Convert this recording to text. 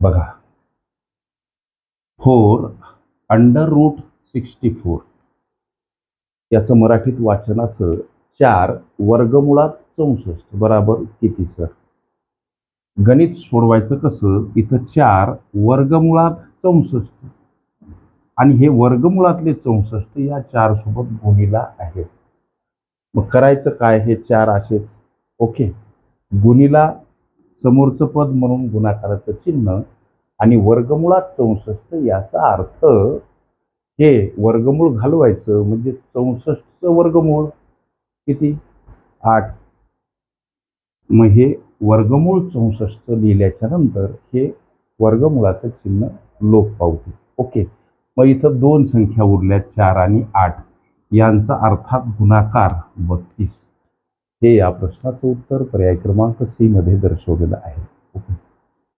बघा. Four under root sixty four. याचं मराठीत वाचन असं चार वर्गमुळात चौसष्ट. बराबर किती सर? गणित सोडवायचं कसं इथं चार वर्गमुळात चौसष्ट. आणि हे वर्गमुळातले चौसष्ट या चार सोबत गुणीला आहेत. मग करायचं काय हे चार असेच? ओके. गुणीला समोरचं पद म्हणून गुणाकाराचं चिन्ह आणि वर्गमुळात चौसष्ट याचा अर्थ हे वर्गमूळ घालवायचं म्हणजे चौसष्टचं वर्गमूळ किती? आठ. मग हे वर्गमूळ चौसष्ट लिहिल्याच्या नंतर हे वर्गमुळाचं चिन्ह लोप पावते. ओके. मग इथं दोन संख्या उरल्या चार आणि आठ. यांचा अर्थात गुणाकार बत्तीस. हे या प्रश्नाचं उत्तर पर्याय क्रमांक सी मध्ये दर्शवलेलं आहे.